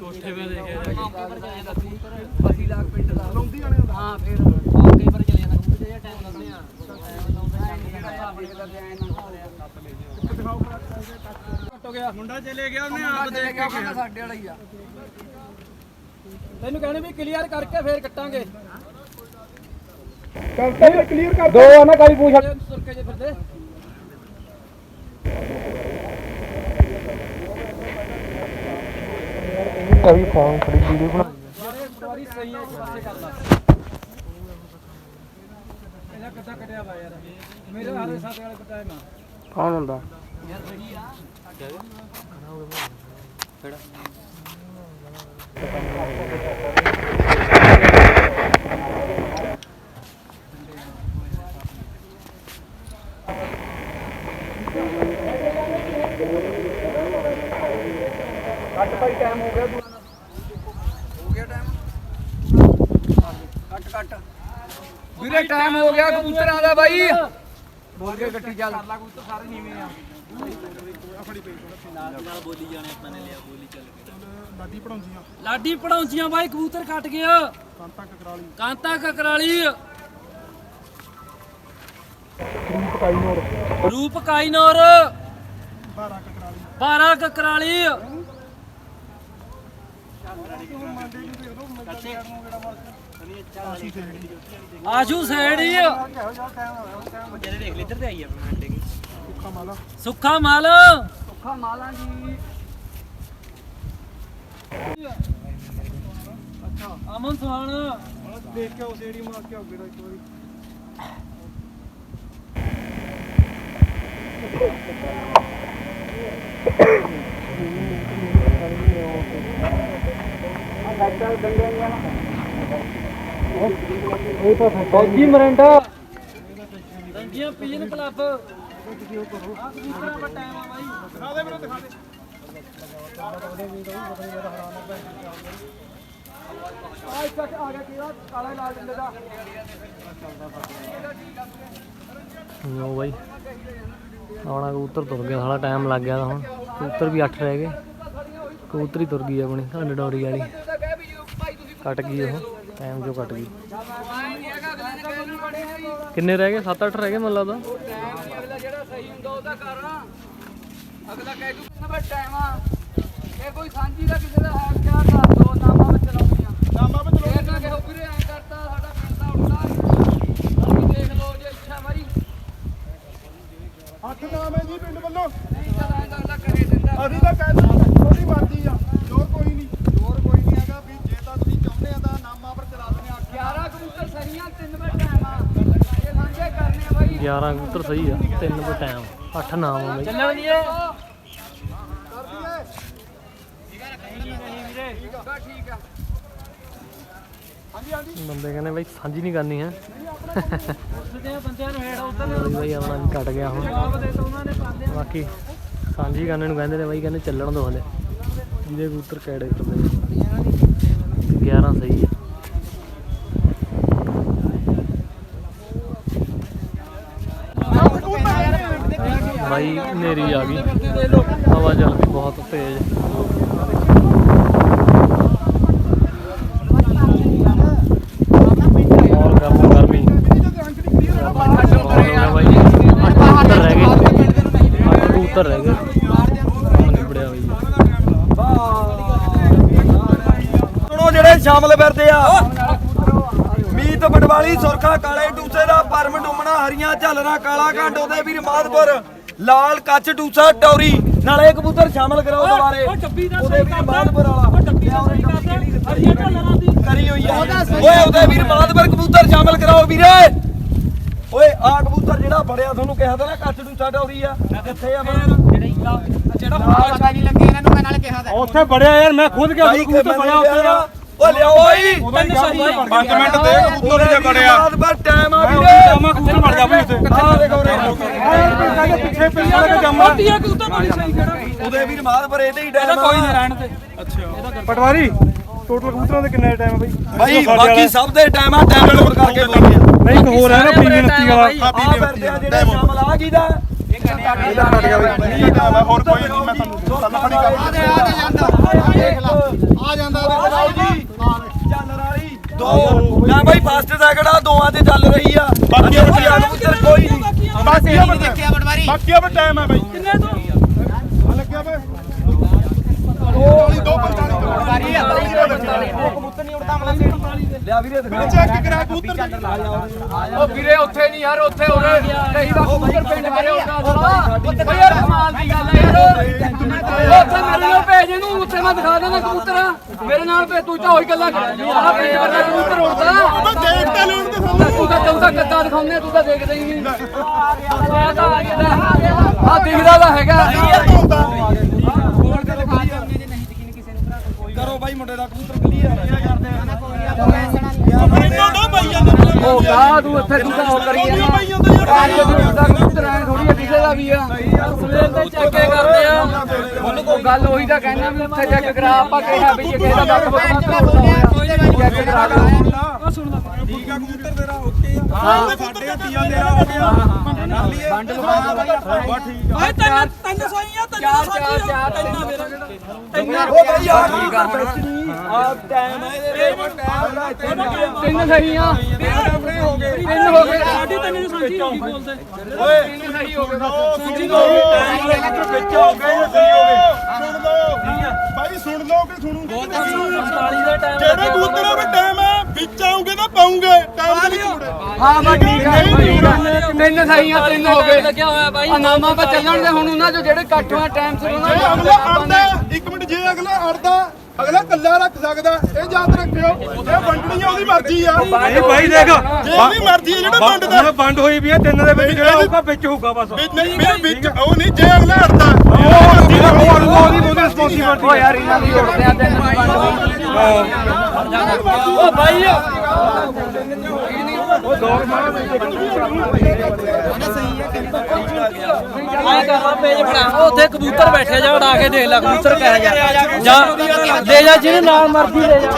E: ਕੋਠੇ 'ਤੇ ਦੇਖਿਆ
H: ਬਸੀ ਲਾਗ ਪਿੰਡ ਦਾ।
G: ਲਾਉਂਦੀ ਵਾਲੇ ਦਾ
H: ਹਾਂ ਫੇਰ ਉਹ ਕਈ ਵਾਰ ਚਲੇ ਜਾਂਦਾ ਕਬੂਤਰ ਜਿਹੜਾ ਟਾਈਮ ਲੱਗਦੇ ਆ। ਆਪਣੇ ਦਾ ਧਿਆਨ ਨਾ
E: ਮੁੰਡਾ ਚਲੇ ਗਿਆ ਉਹਨੇ
H: ਆਪ ਦੇ ਕੇ ਕਹਿੰਦਾ ਸਾਡੇ ਵਾਲਾ ਹੀ ਆ।
E: ਤੈਨੂੰ ਕਹਿੰਦੇ ਵੀ ਕਲੀਅਰ ਕਰਕੇ ਫੇਰ ਕੱਟਾਂਗੇ।
G: ਕਰਤਾ ਹੀ ਕਲੀਅਰ ਕਰ
H: ਦੋ। ਆ ਨਾ ਕਾਲੀ ਪੂਛ
E: ਸੁਰਕੇ ਜੇ ਫਿਰਦੇ
D: ਕਵੀ ਫੋਨ ਖੜੀ ਵੀਡੀਓ ਬਣਾ
E: ਜਿਹੜੇ ਸਹੀ ਹੈ ਪਾਸੇ ਕਰ ਲਾ ਇਹਦਾ ਕਿੱਦਾਂ ਕੱਟਿਆ ਵਾ ਯਾਰ ਮੇਰੇ ਹਾਰੇ ਸਾਥੇ ਵਾਲੇ ਕਟਾਏ ਨਾ
D: ਕੌਣ ਹੁੰਦਾ?
H: ਕੱਟ ਭਾਈ ਟਾਈਮ ਹੋ ਗਿਆ ਦੂਆ ਹੋ ਗਿਆ ਟਾਈਮ ਕੱਟ ਕੱਟ ਵੀਰੇ ਟਾਈਮ ਹੋ ਗਿਆ ਕਬੂਤਰਾਂ ਦਾ ਬਾਈ। ਬੋਲ ਕੇ ਗੱਟੀ ਚੱਲ ਕਬੂਤਰ ਸਾਰੇ ਨੀਵੇਂ ਆ।
G: ਲਾਡੀ ਪੜਾਉਂਦੀਆਂ।
E: ਲਾਡੀ ਬਾਈ ਕਬੂਤਰ ਕੱਟ ਗਿਆ।
G: ਕਾਂਤਾ ਕਕਰਾਲੀ।
E: ਕਾਂਤਾ ਕਕਰਾਲੀ।
G: ਰੂਪ ਕਾਈ ਨੋਰ
E: ਰੂਪ ਕਾਈਨੌਰ।
G: 12 ਕਕਰਾਲੀ।
E: 12 ਕਕਰਾਲੀ।
G: ਆਸੀ ਤੇ
E: ਆਸ਼ੂ ਸੈੜੀ
G: ਸੁੱਖਾ
E: ਸੁੱਖਾ ਮਲ।
H: ਸੁੱਖਾ ਮਾਲਾਂ ਜੀ
E: ਅਮਨ ਸੁਹਾਣ
G: ਦੇਖ ਕੇ ਉਸ ਏੜੀ ਮਾਰ ਕੇ ਆਉ ਇੱਕ ਵਾਰੀ
E: ਫੌਜੀ ਮਰੰਡਾ। ਰੰਗੀਆਂ ਪੀਜਨ ਕਲੱਬ। ਆ ਕਬੂਤਰਾਂ ਦਾ ਟਾਈਮ ਆ ਬਾਈ।
G: ਦਿਖਾ ਦੇ ਵੀਰੇ ਦਿਖਾ ਦੇ
H: ਆ ਇੱਕ ਆ ਗਿਆ ਕਿਹੜਾ ਕਾਲਾ ਲਾਲ ਡੰਡੇ ਦਾ
D: ਲੋ ਬਾਈ ਆਉਣਾ ਕਬੂਤਰ ਤੁਰ ਗਿਆ ਸਾਲਾ ਟਾਈਮ ਲੱਗ ਗਿਆ ਤਾਂ ਹੁਣ। ਕਬੂਤਰ ਵੀ 8 ਰਹਿ ਗਏ। ਕਬੂਤਰੀ ਤੁਰ ਗਈ ਆਪਣੀ ਢੰਡ ਡੋਰੀ ਵਾਲੀ। ਕੱਟ ਗਈ ਉਹ। ਟਾਈਮ ਜੋ ਕੱਟ ਗਈ।
H: ਆ
D: ਕਿੰਨੇ ਰਹਿ ਗਏ? 7-8 ਰਹਿ ਗਏ ਮੈਨੂੰ ਲੱਗਦਾ
H: ਅਗਲਾ ਜਿਹੜਾ ਸਹੀ ਹੁੰਦਾ ਉਹਦਾ ਕਰ ਅਗਲਾ ਕਹਿ ਦੂ ਕਿੰਨਾ ਟਾਈਮ ਆ। ਇਹ ਕੋਈ ਸਾਂਝੀ ਦਾ ਕਿਸੇ ਦਾ ਹੈ ਕਿਆ ਕਰ ਦੋ ਨਾਮਾਂ ਵਿੱਚ ਲਾਉਣੀਆਂ
G: ਨਾਮਾ ਵਿੱਚ
H: ਇਹ ਨਾ ਕਹੋ ਵੀਰੇ ਐਂ ਕਰਤਾ ਸਾਡਾ ਪਿੰਡ ਦਾ ਉੱਡਾ ਅਸੀਂ ਦੇਖ ਲਓ ਜੇ ਇੱਛਾ ਬਾਈ
G: ਅੱਠ ਨਾਮ ਹੈ ਜੀ ਪਿੰਡ ਵੱਲੋਂ।
H: ਨਹੀਂ ਤਾਂ ਐਂ ਅਗਲਾ ਕਰੇ ਦਿੰਦਾ।
G: ਅਸੀਂ ਤਾਂ ਕਹਿੰਦੇ ਥੋੜੀ ਮਰਜ਼ੀ ਆ ਜ਼ੋਰ ਕੋਈ ਨਹੀਂ। ਜ਼ੋਰ ਕੋਈ ਨਹੀਂ ਹੈਗਾ ਵੀ ਜੇ ਤਾਂ ਤੁਸੀਂ ਚਾਹੁੰਦੇ ਆ ਤਾਂ ਨਾਮਾਂ ਪਰ ਚਲਾ ਦਿੰਦੇ ਆ
H: 11 ਕਬੂਤਰ ਸਹੀਆਂ ਤਿੰਨ ਵਾਰ ਟਾਈਮ ਆ ਇਹ ਸਾਂਝੇ ਕਰਨੇ ਆ ਬਾਈ
D: 11 ਕਬੂਤਰ ਸਹੀ ਆ 3 ਵਜੇ ਟਾਈਮ 8 ਨਾਮ ਆ ਬਾਈ।
E: ਚੱਲੇ
H: ਆ
D: ਬੰਦੇ ਕਹਿੰਦੇ ਬਾਈ ਸਾਂਝੀ ਨਹੀਂ ਕਰਨੀ ਹੈ।
E: ਉਸਦੇ ਬੰਦਿਆਂ ਨੂੰ ਹੇੜ ਉਧਰ
D: ਬਾਈ ਆਪਣਾ ਵੀ ਕੱਟ ਗਿਆ ਹੁਣ। ਬਾਕੀ ਸਾਂਝੀ ਕਰਨੇ ਨੂੰ ਕਹਿੰਦੇ ਨੇ ਬਾਈ ਕਹਿੰਦੇ ਚੱਲਣ ਦੋ ਹਲੇ। ਜਿਹਦੇ ਕਬੂਤਰ ਕੈੜੇ ਕਰਦੇ 11 ਸਹੀ ਆ ਬਾਈ ਹਨੇਰੀ ਆ ਗਈ। ਹਵਾ ਚੱਲਦੀ ਬਹੁਤ ਤੇਜ਼। ਔਰ ਰਹਿ ਗਏ। ਨਿਬੜਿਆ ਬਾਈ
I: ਸੁਣੋ ਜਿਹੜੇ ਸ਼ਾਮਲ ਫਿਰਦੇ ਆ। ਮੀਤ ਬਟਵਾਲੀ ਸੁਰਖਾ ਕਾਲੇ, ਟੂਸੇ ਦਾ ਪਰਮ ਡੁੰਮਣਾ, ਹਰੀਆਂ ਝਲਰਾਂ, ਕਾਲਾ ਘਾਟੋ ਦੇ ਵੀਰ ਮਾਦਪੁਰ ਲਾਲ ਕੱਚ ਟੂਸਾ ਟੌਰੀ ਨਾਲੇ ਕਬੂਤਰ ਸ਼ਾਮਲ ਕਰਾਓ ਦੁਬਾਰੇ। ਉਹਦੇ ਵੀਰ ਮਾਦਪੁਰ ਵਾਲਾ। ਕਰੀ ਹੋਈ ਆ ਓਏ ਉਹਦੇ ਵੀਰ ਮਾਦਪੁਰ ਕਬੂਤਰ ਸ਼ਾਮਲ ਕਰਾਓ ਵੀਰੇ। ਓਏ ਆ ਕਬੂਤਰ ਜਿਹੜਾ ਬੜਿਆ ਤੁਹਾਨੂੰ ਕਿਹਾ ਤਾਂ ਨਾ ਕੱਚ ਨੂੰ ਛੱਡ ਆਉਰੀ ਆ ਕਿੱਥੇ ਆ
E: ਉੱਥੇ ਬੜਿਆ ਯਾਰ ਮੈਂ ਖੁਦ ਗਿਆ
I: ਕਬੂਤਰ ਬੜਿਆ ਉੱਥੇ ਓ ਲਿਆਓ ਓਏ
G: 5 ਮਿੰਟ ਦੇ ਕਬੂਤਰ ਜੇ ਬੜਿਆ
I: ਮਾਦਪੁਰ ਟਾਈਮ ਆ ਵੀਰੇ।
E: ਜਮਾ ਕਬੂਤਰ ਬਣ ਜਾ ਬਈ ਉੱਥੇ?
I: ਆ ਦੇਖੋ ਰੇ
E: ਪਿੱਛੇ ਪਿੱਛੇ ਜੰਮਾ
I: ਉਹਦੇ ਵੀਰ ਮਾਦਪੁਰ ਇਹਦੇ ਹੀ ਟਾਈਮ ਕੋਈ ਨਹੀਂ ਰਹਿਣ
E: ਪਟਵਾਰੀ ਟੋਟਲ ਕਬੂਤਰਾਂ ਦੇ ਕਿੰਨੇ ਟਾਈਮ ਆ ਬਈ?
I: ਭਾਈ ਬਾਕੀ ਸਭ ਦੇ ਟਾਈਮ ਆ ਟਾਈਮ ਨੋਟ ਕਰਕੇ ਬੋਲਦੇ
E: ਨਹੀਂ ਇੱਕ ਹੋਰ ਹੈ ਨਾ ਪੀਵੀ 29 ਵਾਲਾ।
I: ਆ ਫਿਰਦੇ ਆ ਜਿਹੜੇ ਸ਼ਾਮਲ ਆ ਕੀ ਦਾ
G: ਹੋਰ ਕੋਈ ਨਹੀਂ ਮੈਂ ਤੁਹਾਨੂੰ ਤੁਹਾਨੂੰ ਖੜੀ ਕਰ
I: ਆ ਜਾਂਦਾ ਜੀ ਚੱਲ ਰਾਰੀ ਦੋ ਨਾ ਭਾਈ ਫਸਟ ਸੈਕਿੰਡ ਆ ਦੋਆਂ ਤੇ ਚੱਲ ਰਹੀ ਆ ਬਾਕੀ ਕੋਈ ਆ ਕੋਈ ਨਹੀਂ
G: ਬਾਕੀ ਆ ਬਾਕੀ ਆ ਟਾਈਮ ਹੈ ਬਾਈ ਕਿੰਨੇ ਤੋਂ ਲੱਗਿਆ ਵੇ 245
I: ਲਿਆ ਵੀਰੇ ਦਿਖਾ।
G: ਚੈੱਕ ਕਰਾ ਕਬੂਤਰ
H: ਉਹ ਵੀਰੇ ਉੱਥੇ ਨਹੀਂ ਯਾਰ ਉੱਥੇ ਉਰੇ ਕਈ ਵਾਰ ਕਬੂਤਰ ਪਿੰਡ ਕਰੇ ਉਹਦਾ ਉਹ ਯਾਰ ਕਮਾਲ ਦੀ ਗੱਲ ਹੈ ਯਾਰ। ਉੱਥੇ ਮੇਰੇ ਨਾਲ ਭੇਜ ਇਹਨੂੰ ਉੱਥੇ ਮੈਂ ਦਿਖਾ ਦੇਣਾ ਕਬੂਤਰ। ਮੇਰੇ ਨਾਲ ਭੇਜ ਤੂੰ ਤਾਂ ਉਹੀ ਗੱਲਾਂ ਕਰਦੀ ਆਹ ਪਿੰਡ ਵਰਗਾ ਕਬੂਤਰ ਉੜਦਾ
G: ਮੈਂ ਦੇਖ ਤਾਂ ਲੈਣ ਦੇ ਸਾਨੂੰ
H: ਤੂੰ ਤਾਂ ਤੂੰ ਤਾਂ ਕੱਦਾ ਦਿਖਾਉਂਦੇ ਤੂੰ ਤਾਂ ਦੇਖਦਾ ਹੀ ਨਹੀਂ। ਆ ਦਿਖਦਾ ਤਾਂ ਹੈਗਾ।
I: ਕਰੋ ਭਾਈ ਮੁੰਡੇ ਦਾ ਕਬੂਤਰ ਕਲੀਅਰ
G: ਇਹਨਾਂ ਦਾ ਬਾਈ ਜਾਂਦੇ
H: ਉਹ ਕਾ ਤੂੰ ਉੱਥੇ ਤੂੰ ਤਾਂ ਉਹ ਕਰੀ ਜਾਂਦਾ ਕਬੂਤਰ ਐ ਥੋੜੀ ਕਿਸੇ ਦਾ ਵੀ ਆ ਸਵੇਰ ਤੇ ਚੈੱਕੇ ਕਰਦੇ ਆ ਉਹਨੂੰ ਕੋਈ ਗੱਲ ਉਹੀ ਤਾਂ ਕਹਿਣਾ ਵੀ ਉੱਥੇ ਚੈੱਕ ਕਰਾ ਆਪਾਂ ਕਿਹਾ ਵੀ ਜੇ ਕਿਸੇ ਦਾ ਬੱਕ ਬੱਕ ਚੈੱਕ ਕਰਾ ਲਾ
I: ਠੀਕ ਆ ਕਬੂਤਰ ਤੇਰਾ ਓਕੇ ਆ। ਸਾਡੇ ਹੱਟੀਆਂ ਤੇਰਾ ਹੋ ਗਿਆ।
H: ਬੰਡ ਲਵਾ ਬਾਈ
J: ਓਏ ਤਿੰਨ ਤਿੰਨ ਸੋਈਆਂ ਤਿੰਨ ਸੋਈਆਂ
H: ਤਿੰਨ ਮੇਰਾ।
I: ਉਹ ਭਾਈ ਆ ਠੀਕ ਆ। ਆ ਟਾਈਮ ਹੈ ਇਹਦੇ
H: ਤਿੰਨ ਸਹੀ ਆ।
I: ਆਪਣੇ ਹੋ ਗਏ।
H: ਤਿੰਨ ਹੋ ਗਏ।
J: ਸਾਡੀ ਤਿੰਨ ਨੂੰ ਸਾਂਝੀ ਹੋ ਗਈ। ਬੋਲਦੇ।
I: ਓਏ।
H: ਤਿੰਨ ਸਹੀ ਹੋ ਗਏ।
I: ਸੁਣ ਲਓ। ਵਿੱਚ ਹੋ ਗਏ ਸਹੀ ਹੋ ਗਏ?
G: ਸੁਣ ਲਓ। ਬਾਈ ਸੁਣ ਲਓ ਕਿ ਸੁਣੂਗੇ
J: 45 ਦਾ ਟਾਈਮ
G: ਜਿਹੜੇ ਕਬੂਤਰਾਂ ਦਾ ਟਾਈਮ ਹੈ ਵਿੱਚ ਆਉਂਗੇ ਤਾਂ ਪਾਉਂਗੇ। ਟਾਈਮ ਤੇ ਨਹੀਂ ਮੁੜੇ
H: ਹਾਂ ਬਾ ਠੀਕ ਆ। ਤਿੰਨ ਸਹੀ ਆ ਤਿੰਨ ਹੋ ਗਏ।
J: ਲੱਗਿਆ ਹੋਇਆ ਬਾਈ।
H: ਨਾਮਾ ਪਾ ਚੱਲਣ ਦੇ ਹੁਣ ਉਹਨਾਂ ਚੋਂ ਜਿਹੜੇ ਇਕੱਠ ਹੋਏ ਟਾਈਮ ਸਿਰ ਉਹਨਾਂ ਨੂੰ
G: ਅਗਲਾ ਅੜਦਾ ਇੱਕ ਮਿੰਟ ਜੇ ਅਗਲਾ ਅੜਦਾ ਅਗਲਾ ਕੱਲਾ ਰੱਖ ਸਕਦਾ ਇਹ ਯਾਦ ਰੱਖਿਓ ਇਹ ਵੰਡਣੀ ਆ ਉਹਦੀ ਮਰਜ਼ੀ ਆ।
E: ਨਹੀਂ ਭਾਈ ਦੇਖ
G: ਜੇ ਉਹਦੀ ਮਰਜ਼ੀ ਆ ਜਿਹੜਾ ਵੰਡਦਾ
E: ਹੁਣ ਬੰਦ ਹੋਈ ਵੀ ਹੈ ਤਿੰਨ ਦੇ ਵਿੱਚ ਜਿਹੜਾ ਹੋਊਗਾ ਵਿੱਚ ਹੋਊਗਾ ਬਸ।
G: ਨਹੀਂ ਮੇਰੇ ਵਿੱਚ ਉਹ ਨਹੀਂ ਜੇ ਅਗਲਾ ਅੜਦਾ
E: ਉਹ ਉਹਦੀ ਉਹਦੀ ਉਹਦੀ ਰਿਸਪੌਂਸਿਬਿਲਟੀ
H: ਓ ਯਾਰ ਇਹਨਾਂ ਦੀ ਉੜਦੇ ਆ ਤਿੰਨ ਓ ਭਾਈ
J: ਆਏ ਕਰਵਾ ਪੇਜ ਬਣਾ। ਉੱਥੇ ਕਬੂਤਰ ਬੈਠੇ ਜਾ ਉਡਾ ਕੇ ਦੇਖ ਲੈ ਕਬੂਤਰ ਕਹਿ ਗਿਆ ਜਾ ਲੈ ਜਾ ਜਿਹਨੇ ਨਾਲ ਮਰਜ਼ੀ ਲੈ ਜਾ।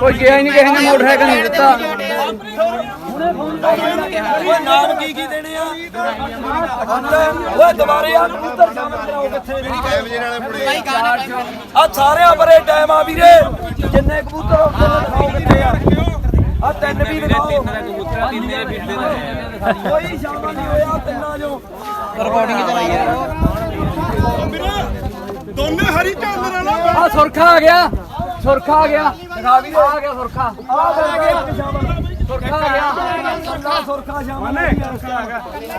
H: ਕੋਈ ਗਿਆ ਹੀ ਨਹੀਂ ਕਿਸੇ ਨੇ ਮੋਟਰਸਾਈਕਲ ਨਹੀਂ ਦਿੱਤਾ।
I: ਓਏ ਨਾਮ ਕੀ ਕੀ ਦੇਣੇ ਆ? ਓਏ ਦੁਬਾਰੇ ਆ ਕਬੂਤਰ। ਸ਼ਾਮਲ ਕਰਾਓ ਕਿੱਥੇ ਮੇਰੀ ਕੈ ਵਜੇ ਨਾਲੇ ਮੁੜੇ ਆ ਸਾਰਿਆਂ ਪਰੇ ਟਾਈਮ ਆ ਵੀਰੇ। ਜਿੰਨੇ ਕਬੂਤਰ ਉੱਥੇ ਦਿਖਾਓ ਕਿੱਥੇ ਆ। ਆ ਤਿੰਨ ਵੀ ਦਿਖਾਓ। ਤਿੰਨ ਦੇ ਕਬੂਤਰ ਤਿੰਨ ਦੇ ਫਿੱਟੇ ਦਾ ਕੋਈ ਸ਼ਾਮਲ ਨਹੀਂ ਹੋਇਆ ਤਿੰਨਾਂ ਜੋ
G: ਵੀਰੇ ਦੋਨੇ ਹਰੀ ਝਾਲਰ ਆ। ਨਾ
H: ਆ ਸੁਰਖਾ ਆ ਗਿਆ। ਸੁਰਖਾ ਆ ਗਿਆ। ਦਿਖਾ ਵੀ ਆ ਗਿਆ ਸੁਰਖਾ।
I: ਆ ਗਿਆ।
H: ਸੁਰਖਾ ਆ ਗਿਆ।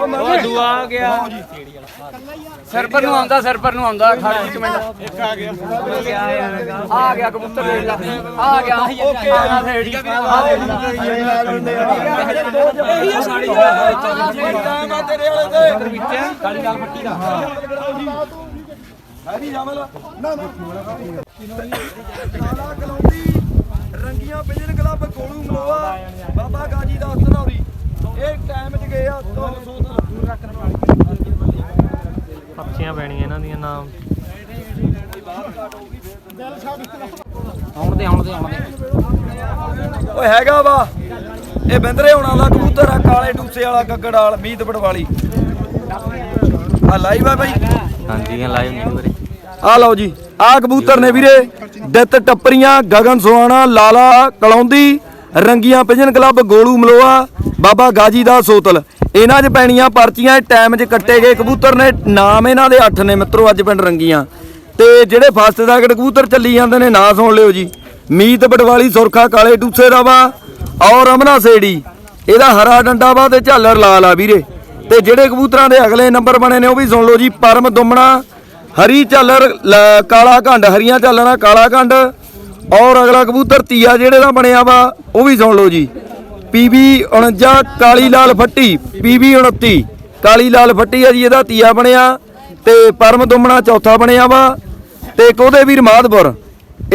J: ਉਹ ਦੁਆ ਆ ਗਿਆ।
H: ਸਿਰ ਪਰ ਨੂੰ ਆਉਂਦਾ ਸਿਰ ਪਰ ਨੂੰ ਆਉਂਦਾ ਖੜ ਇੱਕ ਮਿੰਟ ਇੱਕ ਆ ਗਿਆ। ਆ ਗਿਆ ਕਬੂਤਰ ਦੇਖ ਲੈ। ਆ ਗਿਆ। ਓਕੇ। ਆ ਸੇੜੀ ਆ
I: ਇਹੀ ਆ ਸਾੜੀ ਟਾਈਮ ਆ ਤੇਰੇ ਵਾਲੇ ਤੇ ਕਾਲੀ ਲਾਲ ਪੱਟੀ ਦਾ। ਹੈ। ਵੀ ਸ਼ਾਮਲ ਨਾ ਨਾ। ਕਾਲਾ ਕਲੌਂਦੀ। ਰੰਗੀਆਂ ਪਿੰਜਰ ਕਲੱਬ ਕੋਲੂ ਮਲੋਆ ਬਾਬਾ ਗਾਜੀ ਦਾ ਧਨੌਰੀ ਇਹ ਟਾਈਮ 'ਚ ਗਏ ਆ ਤੋਂ
D: ਪੱਛੀਆਂ ਪੈਣੀਆਂ ਇਹਨਾਂ ਦੀਆਂ ਨਾਮ।
H: ਆਉਣ ਦੇ ਆਉਣ ਦੇ ਆਉਣ ਦੇ।
I: ਓਏ ਹੈਗਾ ਵਾ। ਇਹ ਬਿੰਦਰੇ ਹੋਣਾ ਦਾ ਕਬੂਤਰ ਆ ਕਾਲੇ ਟੂਸੇ ਵਾਲਾ ਗੱਗੜ ਵਾਲ ਮੀਤ ਪਟਵਾਲੀ ਆ ਲਾਈਵ ਆ ਬਾਈ।
D: ਹਾਂਜੀ ਲਾਈਵ ਨਹੀਂ ਵੀਰੇ
I: ਆ ਲਓ ਜੀ, ਆ ਕਬੂਤਰ ਨੇ ਵੀਰੇ ਦਿੱਤ ਟੱਪਰੀਆਂ, ਗਗਨ ਸੁਹਾਣਾ, ਲਾਲਾ, ਕਲੌਂਦੀ, ਰੰਗੀਆਂ ਪਿਜਨ ਕਲੱਬ, ਗੋਲੂ ਮਲੋਆ, ਬਾਬਾ ਗਾਜੀ ਦਾ ਸੋਤਲ। ਇਹਨਾਂ 'ਚ ਪੈਣੀਆਂ ਪਰਚੀਆਂ ਟਾਈਮ 'ਚ ਕੱਟੇ ਗਏ ਕਬੂਤਰ ਨੇ, ਨਾਮ ਇਹਨਾਂ ਦੇ 8 ਨੇ ਮਿੱਤਰੋ, ਅੱਜ ਪਿੰਡ ਰੰਗੀਆਂ। ਤੇ ਜਿਹੜੇ ਫਸਟ ਦਾ ਕਬੂਤਰ ਚੱਲੀ ਜਾਂਦੇ ਨੇ, ਨਾਂ ਸੁਣ ਲਿਓ ਜੀ। ਮੀਤ ਬਟਵਾਲੀ, ਸੁਰਖਾ, ਕਾਲੇ ਟੂਸੇ ਦਾ ਵਾ, ਔਰ ਅਮਨਾ ਸੇੜੀ। ਇਹਦਾ ਹਰਾ ਡੰਡਾ ਵਾ ਤੇ ਝਾਲਰ ਲਾਲ ਆ ਵੀਰੇ। ਤੇ ਜਿਹੜੇ ਕਬੂਤਰਾਂ ਦੇ ਅਗਲੇ ਨੰਬਰ ਬਣੇ ਨੇ, ਉਹ ਵੀ ਸੁਣ ਲਓ ਜੀ, ਪਰਮ ਦੁਮਣਾ ਹਰੀ ਝਾਲਰ, ਲ- ਕਾਲਾ ਘੰਡ, ਹਰੀਆਂ ਝਾਲਰਾਂ, ਕਾਲਾ ਘੰਡ ਔਰ ਅਗਲਾ ਕਬੂਤਰ ਤੀਆ ਜਿਹੜੇ ਦਾ ਬਣਿਆ ਵਾ, ਉਹ ਵੀ ਸੁਣ ਲਓ ਜੀ। ਪੀਬੀ 49 ਕਾਲੀ ਲਾਲ ਫੱਟੀ ਪੀਬੀ 29 ਕਾਲੀ ਲਾਲ ਫੱਟੀ ਆ ਜੀ, ਇਹਦਾ ਤੀਆ ਬਣਿਆ ਤੇ ਪਰਮ ਦੁੰਮਣਾ ਚੌਥਾ ਬਣਿਆ ਵਾ ਤੇ ਇੱਕ ਉਹਦੇ ਵੀਰ ਮਾਧਪੁਰ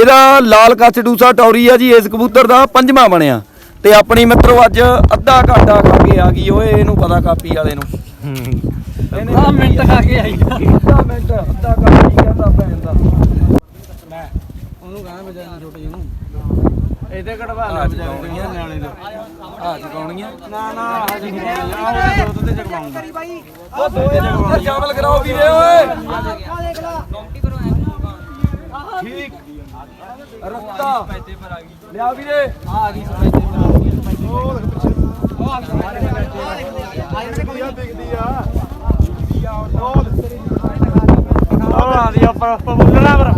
I: ਇਹਦਾ ਲਾਲ ਕੱਚ ਡੂਸਾ ਟੌਰੀ ਆ ਜੀ, ਇਸ ਕਬੂਤਰ ਦਾ ਪੰਜਵਾਂ ਬਣਿਆ। ਤੇ ਆਪਣੀ ਮਿੱਤਰੋ, ਅੱਜ ਅੱਧਾ ਘੰਟਾ ਖਾ ਕੇ ਆ ਗਈ ਓਏ, ਇਹਨੂੰ ਪਤਾ ਕਾਪੀ ਵਾਲੇ ਨੂੰ।
J: ਆ ਮਿੰਟ ਖਾ ਕੇ ਆਈ
I: ਅੱਧਾ ਮਿੰਟ ਅੱਧਾ ਕਾਪੀ ਕਹਿੰਦਾ ਭੈਣ ਦਾ।
J: ਉਹਨੂੰ ਕਹਾਂ ਬਜਾਣਾ ਛੋਟੇ ਜਿਹੇ ਨੂੰ। ਇਹਦੇ ਕਢਵਾ ਲੈ ਬਜਾਉਣੀਆਂ ਨਿਆਣੇ ਦੇ।
I: ਆ। ਚਕਾਉਣੀਆਂ
J: ਨਾ ਨਾ ਆ। ਜੀ ਆਹ ਦੁੱਧ ਤੇ ਚਕਵਾਉਂਗਾ
I: ਉਹ ਦੋ ਸ਼ਾਮਲ ਕਰਾਓ ਵੀਰੇ ਓਏ। ਠੀਕ। ਰੱਤਾ ਲਿਆ ਵੀਰੇ।
J: ਆ ਗਈ।
G: ਦਿਖਦੀ ਆ।
J: ਆ ਦੀ ਉੱਪਰ ਬੋਲਣਾ ਪਰ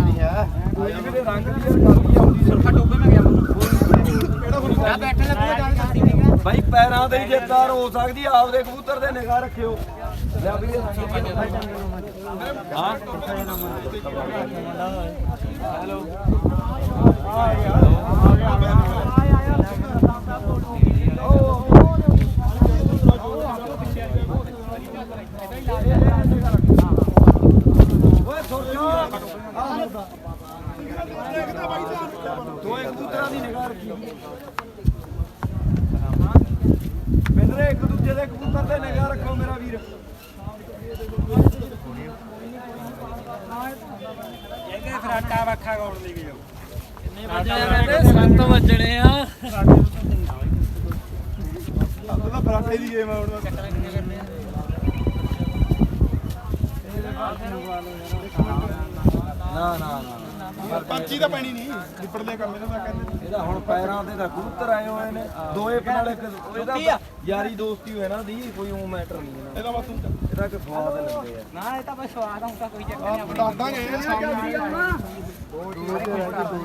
I: ਭਾਈ ਪੈਰਾਂ ਤੇ ਹੀ ਜਿੱਤਾਰ ਹੋ ਸਕਦੀ ਆ, ਆਪਦੇ ਕਬੂਤਰ ਦੇ ਨਿਗਾਹ ਰੱਖਿਓ। ਲਿਆ ਵੀਰੇ ਦੋਏ ਕਬੂਤਰਾਂ ਦੀ ਨਿਗਾਹ ਰੱਖਿਓ ਮਿੰਦਰੇ ਇੱਕ ਦੂਜੇ ਦੇ ਕਬੂਤਰ ਤੇ ਨਿਗਾਹ ਰੱਖੋ ਮੇਰਾ ਵੀਰ
J: ਸੰਤ ਵੱਜਣੇ ਆ
G: ਉਹਦਾ ਫਰਾਟੇ ਦੀ ਗੇਮ ਆ ਹੁਣ
I: ਨਾ ਨਾ ਨਾ
G: ਪਰਚੀ ਤਾਂ ਪੈਣੀ ਨਹੀਂ। ਲਿਪੜਦੇ ਕੰਮ ਇਹਨਾਂ ਦਾ ਕਹਿੰਦੇ
I: ਇਹਦਾ ਹੁਣ ਪੈਰਾਂ ਤੇ ਤਾਂ ਕਬੂਤਰ ਆਏ ਹੋਏ ਨੇ। ਦੋਏ ਨਾਲੇ ਇੱਕ- ਇਹਦਾ ਯਾਰੀ ਦੋਸਤੀ ਹੋਏ ਨਾ ਦੀ ਕੋਈ ਉਹ ਮੈਟਰ ਨਹੀਂ
G: ਇਹਦਾ। ਬਸ ਤੂੰ
I: ਇਹਦਾ ਕਿ ਸਵਾਦ ਲੈਂਦੇ ਆ।
J: ਨਾ ਇਹ ਤਾਂ ਬਸ ਸਵਾਦ ਆਉਂਦਾ ਕੋਈ ਚੱਕਰ ਨਹੀਂ
G: ਦਾਂਗੇ ਇਹ ਸਾਹਮਣੇ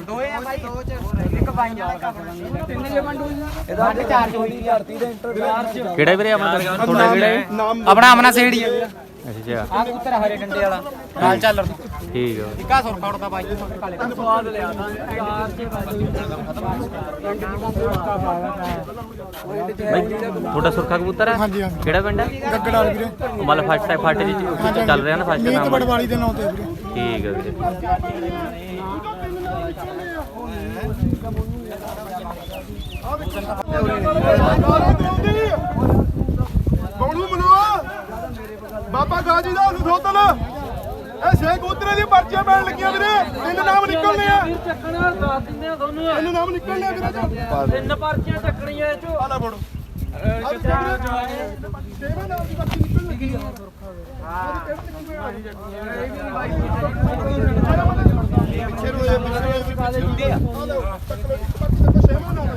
J: ਦੋਏ ਆ ਭਾਈ ਦੋ ਚ ਇੱਕ ਪਾਈਆਂ ਦਾ ਕੰਮ ਤਿੰਨ ਜੇ ਮੰਡੂ
I: ਇਹਦਾ ਚਾਰ ਚੋਦੀ ਧਰਤੀ ਦੇ ਇੰਟਰਵਿਊ
E: ਕਿਹੜਾ ਵੀਰੇ ਆਪਣਾ ਤੁਹਾਡਾ ਕਿਹੜਾ? ਹੈ ਆਪਣਾ ਆਪਣਾ ਸੇੜੀ ਆ ਅੱਛਾ।
J: ਆ ਕਬੂਤਰ ਹਰੇ ਡੰਡੇ ਵਾਲਾ ਨਾਲ ਚੱਲਰ।
E: ਠੀਕ ਆ।
J: ਇੱਕਾ ਸੁਰਖਾ ਉੜਦਾ ਬਾਈ ਕਾਲੇ ਸਵਾਦ ਲਿਆ। ਚਾਰ ਚ
E: ਤੁਹਾਡਾ ਸੁਰਖਾ ਕਬੂਤਰ ਹੈ
G: ਹਾਂਜੀ, ਹਾਂਜੀ।
E: ਕਿਹੜਾ ਪਿੰਡ ਹੈ
G: ਗੱਗੜਾ ਵੀਰੇ।
E: ਮਤਲਬ ਫਸਟ ਟਾਈਮ ਫਾਟੇ ਜੀ ਚੱਲ ਰਿਹਾ ਨਾ ਫਸਟ
G: ਮੀਤ
E: ਨਾਮ
G: ਬੜਵਾਲੀ ਦੇ ਨਾਂ ਤੇ ਵੀਰੇ।
E: ਠੀਕ ਆ ਵੀਰੇ।
G: ਮਨਵਾ ਬਾਬਾ ਗਾਜੀ ਦਾ ਸੋਤਲ ਇਹ ਛੇ ਕੂਤਰੇ ਦੀ ਪਰਚੀਆਂ ਪੈਣ ਲੱਗੀਆਂ ਵੀਰੇ। ਤਿੰਨ ਨਾਮ ਨਿਕਲਨੇ ਆ।
J: ਚੱਕਣਾ ਦੱਸ ਦਿੰਦੇ ਆ ਤੁਹਾਨੂੰ
G: ਤਿੰਨ ਨਾਮ ਨਿਕਲਨੇ ਆ ਵੀਰੇ
J: ਤਿੰਨ ਪਰਚੀਆਂ ਚੱਕਣੀਆਂ ਇਹ ਚੋਂ।
G: ਆਲਾ ਫੜੋ ਛੇਵੇਂ ਨਾਮ ਦੀ ਪਰਚੀ ਨਿਕਲਣ ਲੱਗੀ ਆ। ਪਿੱਛੇ ਨੂੰ ਇਹ ਪਿੱਛੇ ਨੂੰ ਪਿੱਛੇ ਆ ਲਓ ਤੱਕ ਲਓ ਇੱਕ ਪਰਚੀ ਤੇ ਛੇਵਾਂ ਨਾਮ ਹੈ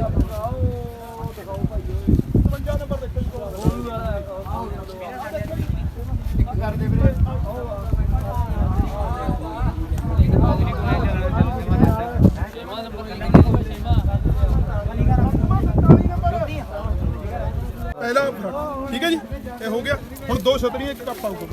G: 55 ਨੰਬਰ ਦੇਖੋ ਇੱਕ ਕਰ ਦੇ ਵੀਰੇ ਪਹਿਲਾ ਫ਼ਰਕ ਠੀਕ ਹੈ ਜੀ ਇਹ ਹੋ ਗਿਆ ਹੁਣ ਦੋ ਛਤਰੀਆਂ ਇੱਕ ਕੱਪ ਆਊਗਾ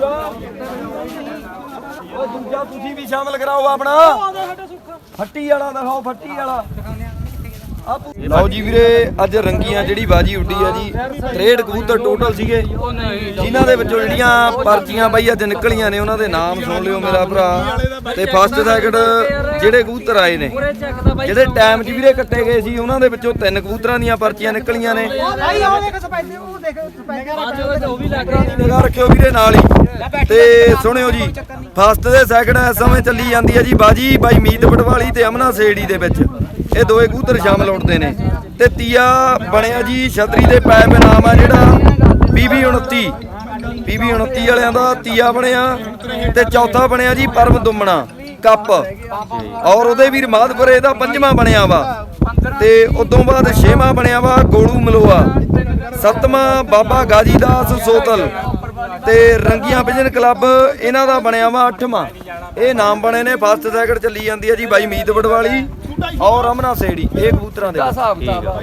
G: ਦਾ
I: ਉਹ ਦੂਜਾ ਤੁਸੀਂ ਵੀ ਸ਼ਾਮਲ ਕਰਾਓ ਆਪਣਾ। ਫੱਟੀ ਵਾਲਾ ਦਿਖਾਓ ਫੱਟੀ ਵਾਲਾ। ਲਓ ਜੀ ਵੀਰੇ, ਅੱਜ ਰੰਗੀਆਂ ਜਿਹੜੀ ਬਾਜੀ ਉੱਡੀ ਆ ਜੀ 63 ਕਬੂਤਰ ਟੋਟਲ ਸੀਗੇ। ਜਿਨ੍ਹਾਂ ਦੇ ਵਿੱਚੋਂ ਜਿਹੜੀਆਂ ਪਰਚੀਆਂ ਬਾਈ ਅੱਜ ਨਿਕਲੀਆਂ ਨੇ, ਉਹਨਾਂ ਦੇ ਨਾਮ ਸੁਣ ਲਿਓ ਮੇਰਾ ਭਰਾ। ਤੇ ਫਸਟ ਸੈਕਿੰਡ ਜਿਹੜੇ ਕਬੂਤਰ ਆਏ ਨੇ, ਜਿਹੜੇ ਟਾਈਮ 'ਚ ਵੀਰੇ ਕੱਟੇ ਗਏ ਸੀ, ਉਹਨਾਂ ਦੇ ਵਿੱਚੋਂ ਤਿੰਨ ਕਬੂਤਰਾਂ ਦੀਆਂ ਪਰਚੀਆਂ ਨਿਕਲੀਆਂ ਨੇ।
J: ਬਾਅਦ
I: ਨਿਗਾਹ ਰੱਖਿਓ ਵੀਰੇ ਨਾਲ ਹੀ। ਤੇ ਸੁਣਿਓ ਜੀ ਫਸਟ ਦੇ ਸੈਕਿੰਡ ਇਸ ਸਮੇਂ ਚੱਲੀ ਜਾਂਦੀ ਹੈ ਜੀ ਬਾਜੀ, ਬਾਈ ਮੀਤ ਪਟਵਾਲੀ ਤੇ ਅਮਨਾ ਸੇੜੀ ਦੇ ਵਿੱਚ। ਇਹ ਦੋਏ ਕਬੂਤਰ ਸ਼ਾਮਲ ਉੱਠਦੇ ਨੇ। ਤੇ ਤੀਆ ਬਣਿਆ ਜੀ ਛਤਰੀ ਦੇ ਪੈਪ ਨਾਮ ਆ ਜਿਹੜਾ ਬੀਬੀ 29 ਬੀਬੀ 29 ਵਾਲਿਆਂ ਦਾ ਤੀਆ ਬਣਿਆ ਤੇ ਚੌਥਾ ਬਣਿਆ ਜੀ ਪਰਮ ਦੁੰਮਣਾ, ਕੱਪ। ਔਰ ਉਹਦੇ ਵੀਰ ਮਾਧਪੁਰੇ ਦਾ ਪੰਜਵਾਂ ਬਣਿਆ ਵਾ। ਤੇ ਉਦੋਂ ਬਾਅਦ ਛੇਵਾਂ ਬਣਿਆ ਵਾ ਗੋਲੂ ਮਲੋਆ। ਸੱਤਵਾਂ ਬਾਬਾ ਗਾਜੀ ਦਾਸ ਸੋਤਲ। ਤੇ ਰੰਗੀਆਂ ਵਿਜਨ ਕਲੱਬ ਇਹਨਾਂ ਦਾ ਬਣਿਆ ਵਾ ਅੱਠਵਾਂ। ਇਹ ਨਾਮ ਬਣੇ ਨੇ, ਫਸਟ ਸੈਕਿੰਡ ਚੱਲੀ ਜਾਂਦੀ ਹੈ ਜੀ ਬਾਈ ਮੀਤ ਵਾਲੀ ਔਰ ਅਮਨਾ ਸੇੜੀ ਇਹ ਕਬੂਤਰਾਂ ਦੇ
H: ਹਿਸਾਬ ਕਿਤਾਬ ਆ।